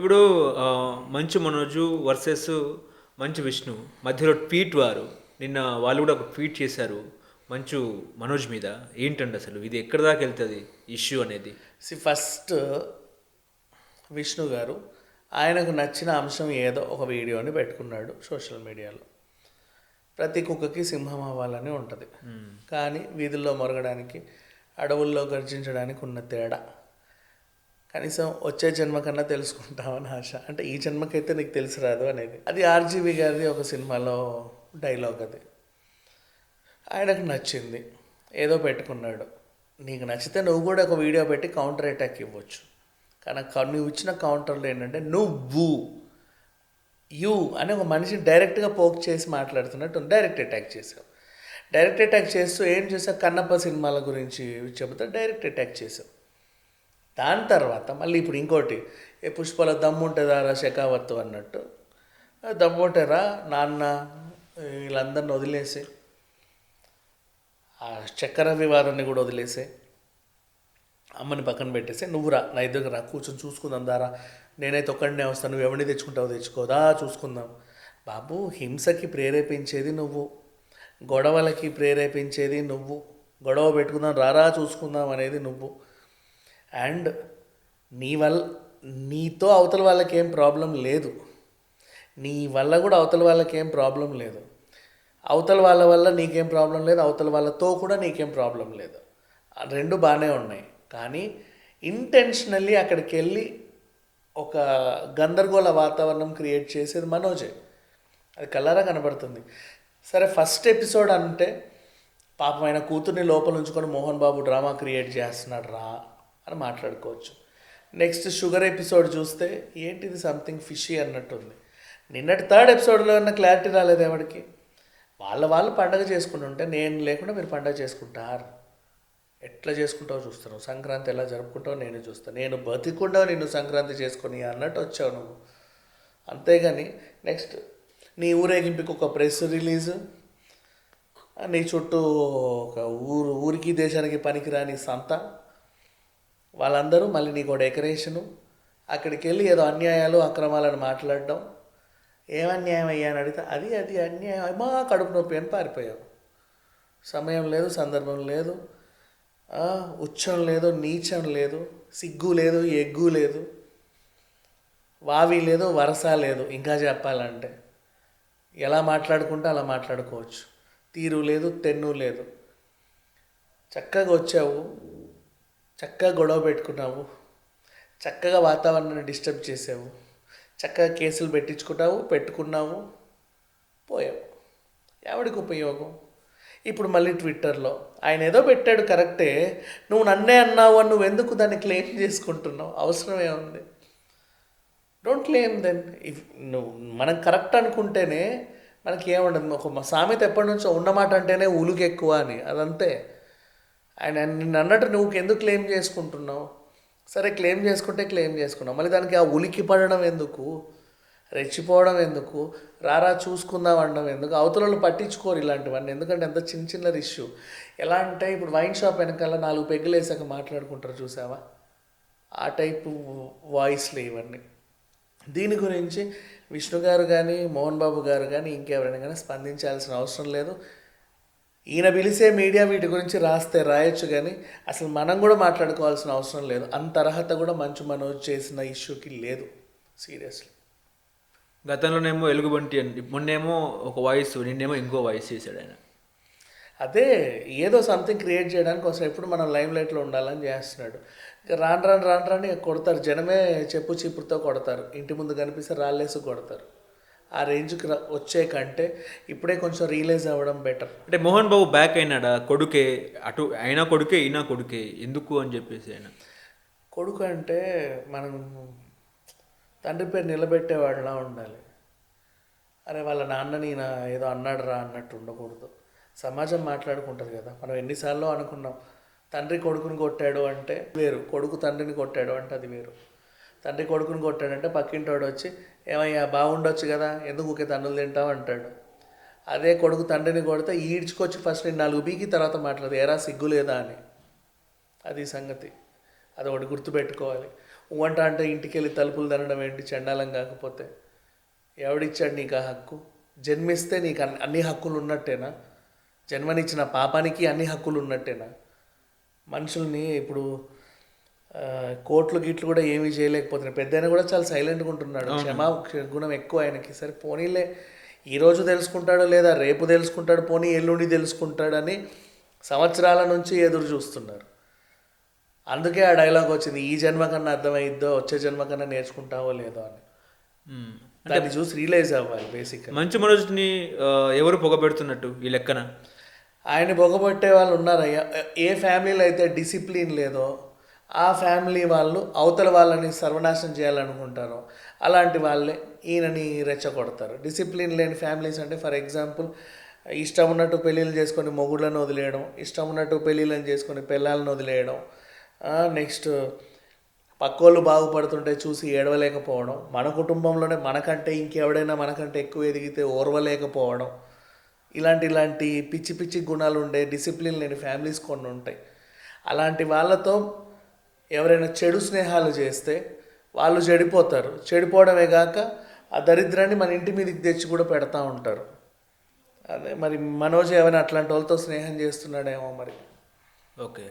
ఇప్పుడు మంచు మనోజు వర్సెస్ మంచు విష్ణు మధ్యలో ట్వీట్ వారు. నిన్న వాళ్ళు కూడా ఒక ట్వీట్ చేశారు మంచు మనోజ్ మీద. ఏంటండి అసలు? ఇది ఎక్కడి దాకా వెళ్తుంది ఇష్యూ అనేది? సి ఫస్ట్ విష్ణు గారు ఆయనకు నచ్చిన అంశం ఏదో ఒక వీడియోని పెట్టుకున్నాడు సోషల్ మీడియాలో. ప్రతి కుక్కకి సింహం అవ్వాలని ఉంటుంది. కానీ వీధుల్లో మొరగడానికి అడవుల్లో గర్జించడానికి ఉన్న తేడా కనీసం వచ్చే జన్మ కన్నా తెలుసుకుంటామని ఆశ. అంటే ఈ జన్మకైతే నీకు తెలిసి రాదు అనేది. అది ఆర్జీవి గారిది ఒక సినిమాలో డైలాగ్ అది. ఆయనకు నచ్చింది. ఏదో పెట్టుకున్నాడు. నీకు నచ్చితే నువ్వు కూడా ఒక వీడియో పెట్టి కౌంటర్ అటాక్ ఇవ్వచ్చు. కానీ నువ్వు ఇచ్చిన కౌంటర్లో ఏంటంటే నువ్వు యూ అని ఒక మనిషి డైరెక్ట్గా పోక్ చేసి మాట్లాడుతున్నట్టు డైరెక్ట్ అటాక్ చేసావు. డైరెక్ట్ అటాక్ చేస్తూ ఏం చేసావు? కన్నప్ప సినిమాల గురించి చెబుతా డైరెక్ట్ అటాక్ చేసావు. దాని తర్వాత మళ్ళీ ఇప్పుడు ఇంకోటి ఏ పుష్పాల దమ్ము ఉంటుందారా శకావత్తు అన్నట్టు దమ్ము ఉంటుందా నాన్న వీళ్ళందరిని వదిలేసి ఆ చక్కెర వివాదాన్ని కూడా వదిలేసే అమ్మని పక్కన పెట్టేసి నువ్వు రా నా దగ్గర రా కూర్చొని చూసుకుందాం దారా నేనైతే ఒక్కడనే వస్తాను నువ్వు ఎవరిని తెచ్చుకుంటావు తెచ్చుకోదా చూసుకుందాం. బాబు హింసకి ప్రేరేపించేది నువ్వు గొడవలకి ప్రేరేపించేది నువ్వు గొడవ పెట్టుకుందాం రారా చూసుకుందాం అనేది నువ్వు. అండ్ నీ వల్ల నీతో అవతల వాళ్ళకి ఏం ప్రాబ్లం లేదు. నీ వల్ల కూడా అవతల వాళ్ళకి ఏం ప్రాబ్లం లేదు. అవతల వాళ్ళ వల్ల నీకేం ప్రాబ్లం లేదు అవతల వాళ్ళతో కూడా నీకేం ప్రాబ్లం లేదు. రెండు బాగానే ఉన్నాయి. కానీ ఇంటెన్షనల్లీ అక్కడికి వెళ్ళి ఒక గందరగోళ వాతావరణం క్రియేట్ చేసేది మనోజే. అది కలరా కనబడుతుంది. సరే ఫస్ట్ ఎపిసోడ్ అంటే పాపం ఆయన కూతుర్ని లోపల ఉంచుకొని మోహన్ బాబు డ్రామా క్రియేట్ చేస్తున్నాడు రా. అని మాట్లాడుకోవచ్చు. నెక్స్ట్ షుగర్ ఎపిసోడ్ చూస్తే ఏంటిది సంథింగ్ ఫిషీ అన్నట్టుంది. నిన్నటి థర్డ్ ఎపిసోడ్లో ఉన్న క్లారిటీ రాలేదు ఎవరికి వాళ్ళ వాళ్ళు పండగ చేసుకుంటుంటే నేను లేకుండా మీరు పండగ చేసుకుంటారు. ఎట్లా చేసుకుంటావో చూస్తాను. సంక్రాంతి ఎలా జరుపుకుంటావో నేను చూస్తాను. నేను బతికుండా నిన్ను సంక్రాంతి చేసుకొని అన్నట్టు వచ్చావు నువ్వు. అంతేగాని నెక్స్ట్ నీ ఊరేగింపుకి ఒక ప్రెస్ రిలీజ్ నీ చుట్టూ ఒక ఊరు ఊరికి దేశానికి పనికిరాని సంత వాళ్ళందరూ మళ్ళీ నీకు డెకరేషను అక్కడికి వెళ్ళి ఏదో అన్యాయాలు అక్రమాలను మాట్లాడడం. ఏం అన్యాయం అయ్యా అని అడిగితే అది అది అన్యాయం. అమ్మా కడుపు నొప్పి అని పారిపోయావు. సమయం లేదు సందర్భం లేదు. ఉచ్చం లేదు నీచం లేదు సిగ్గు లేదు ఎగ్గు లేదు. వావి లేదు వరస లేదు. ఇంకా చెప్పాలంటే ఎలా మాట్లాడుకుంటే అలా మాట్లాడుకోవచ్చు. తీరు లేదు తెన్ను లేదు. చక్కగా వచ్చావు. చక్కగా గొడవ పెట్టుకున్నావు. చక్కగా వాతావరణాన్ని డిస్టర్బ్ చేసావు. చక్కగా కేసులు పెట్టించుకున్నావు పెట్టుకున్నావు పోయావు. ఎవడికి ఉపయోగం? ఇప్పుడు మళ్ళీ ట్విట్టర్లో ఆయన ఏదో పెట్టాడు కరెక్టే. నువ్వు నన్నే అన్నావు అని నువ్వు ఎందుకు దాన్ని క్లెయిమ్ చేసుకుంటున్నావు? అవసరం ఏముంది? డోంట్ క్లెయిమ్ దెన్ ఇఫ్ నువ్వు మనం కరెక్ట్ అనుకుంటేనే మనకి ఏముండదు ఒక సామెత ఎప్పటి నుంచో ఉన్నమాట అంటేనే ఉలుగు ఎక్కువ అని. అదంతే. ఆయన నిన్ను అన్నట్టు నువ్వు ఎందుకు క్లెయిమ్ చేసుకుంటున్నావు? సరే క్లెయిమ్ చేసుకుంటే క్లెయిమ్ చేసుకున్నావు. మళ్ళీ దానికి ఆ ఉలికి పడడం ఎందుకు? రెచ్చిపోవడం ఎందుకు? రారా చూసుకుందాం అనడం ఎందుకు? అవతలలో పట్టించుకోరు ఇలాంటివన్నీ. ఎందుకంటే ఎంత చిన్న చిన్న ఇష్యూ ఎలా అంటే ఇప్పుడు వైన్ షాప్ వెనకాల నాలుగు పెగ్గులు వేసాక మాట్లాడుకుంటారు చూసావా? ఆ టైపు వాయిస్లు ఇవన్నీ. దీని గురించి విష్ణు గారు కానీ మోహన్ బాబు గారు కానీ ఇంకెవరైనా కానీ స్పందించాల్సిన అవసరం లేదు. ఈయన పిలిచే మీడియా వీటి గురించి రాస్తే రాయొచ్చు కానీ అసలు మనం కూడా మాట్లాడుకోవాల్సిన అవసరం లేదు. అంత అర్హత కూడా మంచు మనోజ్ చేసిన ఇష్యూకి లేదు. సీరియస్లీ. గతంలోనేమో ఎలుగుబంటి అని మొన్నేమో ఒక వాయిస్ నిన్నేమో ఇంకో వాయిస్ చేశాడు ఆయన. అదే ఏదో సంథింగ్ క్రియేట్ చేయడానికి కోసం ఎప్పుడు మనం లైమ్ లైట్లో ఉండాలని చేస్తున్నాడు. రాను రాను రాను రాని కొడతారు. జనమే చెప్పు చీపురుతో కొడతారు. ఇంటి ముందు కనిపిస్తే రాళ్ళేసి కొడతారు. ఆ రేంజ్కి వచ్చే కంటే ఇప్పుడే కొంచెం రియలైజ్ అవ్వడం బెటర్. అంటే మోహన్ బాబు బ్యాక్ అయినాడా? కొడుకే అటు అయినా కొడుకే ఈయన కొడుకే ఎందుకు అని చెప్పేసి ఆయన? కొడుకు అంటే మనం తండ్రి పేరు నిలబెట్టేవాడిలా ఉండాలి. అరే వాళ్ళ నాన్నని ఈయన ఏదో అన్నాడు రా అన్నట్టు ఉండకూడదు. సమాజం మాట్లాడుకుంటుంది కదా. మనం ఎన్నిసార్లు అనుకున్నాం తండ్రి కొడుకుని కొట్టాడు అంటే వేరు కొడుకు తండ్రిని కొట్టాడు అంటే అది వేరు. తండ్రి కొడుకుని కొట్టాడంటే పక్కింటోడు వచ్చి ఏమయ్యా బాగుండొచ్చు కదా ఎందుకు ఊకే తండ్రులు తింటావు? అంటాడు. అదే కొడుకు తండ్రిని కొడితే ఈడ్చుకొచ్చి ఫస్ట్ నేను నాలుగు బీకి తర్వాత మాట్లాడదు ఎరా సిగ్గు లేదా? అని. అది సంగతి. అది ఒకటి గుర్తుపెట్టుకోవాలి. వంట అంటే ఇంటికి వెళ్ళి తలుపులు తినడం ఏంటి? చండాలం కాకపోతే. ఎవడిచ్చాడు నీకు ఆ హక్కు? జన్మిస్తే నీకు అన్ని అన్ని హక్కులు ఉన్నట్టేనా? జన్మనిచ్చిన పాపానికి అన్ని హక్కులు ఉన్నట్టేనా? మనుషుల్ని ఇప్పుడు కోట్లు గిట్లు కూడా ఏమీ చేయలేకపోతున్నాయి పెద్ద కూడా చాలా సైలెంట్గా ఉంటున్నాడు. క్షమా గుణం ఎక్కువ ఆయనకి. సరే పోనీలే. ఈరోజు తెలుసుకుంటాడో లేదా రేపు తెలుసుకుంటాడు పోనీ ఎల్లుండి తెలుసుకుంటాడని సంవత్సరాల నుంచి ఎదురు చూస్తున్నారు. అందుకే ఆ డైలాగ్ వచ్చింది. ఈ జన్మ కన్నా అర్థమైద్దో వచ్చే జన్మ కన్నా నేర్చుకుంటావో లేదో అని. దాన్ని చూసి రియలైజ్ అవ్వాలి బేసిక్గా మంచు మనోజ్ని ఎవరు పొగబెడుతున్నట్టు ఈ లెక్కన? ఆయన బొగబట్టే వాళ్ళు ఉన్నారయ్యా. ఏ ఫ్యామిలీలో అయితే డిసిప్లిన్ లేదో ఆ ఫ్యామిలీ వాళ్ళు అవతల వాళ్ళని సర్వనాశనం చేయాలనుకుంటారు అలాంటి వాళ్ళే ఈయనని రెచ్చగొడతారు. డిసిప్లిన్ లేని ఫ్యామిలీస్ అంటే ఫర్ ఎగ్జాంపుల్ ఇష్టం ఉన్నట్టు పెళ్ళిళ్ళు చేసుకొని మొగుళ్ళను వదిలేయడం ఇష్టం ఉన్నట్టు పెళ్ళిళ్ళని చేసుకొని పిల్లలను వదిలేయడం నెక్స్ట్ పక్కోళ్ళు బాగుపడుతుంటే చూసి ఏడవలేకపోవడం మన కుటుంబంలోనే మనకంటే ఇంకెవడైనా మనకంటే ఎక్కువ ఎదిగితే ఓర్వలేకపోవడం ఇలాంటి ఇలాంటి పిచ్చి పిచ్చి గుణాలు ఉండే డిసిప్లిన్ లేని ఫ్యామిలీస్ కొన్ని ఉంటాయి అలాంటి వాళ్ళతో ఎవరైనా చెడు స్నేహాలు చేస్తే వాళ్ళు చెడిపోతారు. చెడిపోవడమే కాక ఆ దరిద్రాన్ని మన ఇంటి మీదకి తెచ్చి కూడా పెడతా ఉంటారు. అదే మరి మనోజ్ ఏమైనా అట్లాంటి వాళ్ళతో స్నేహం చేస్తున్నాడేమో మరి. ఓకే.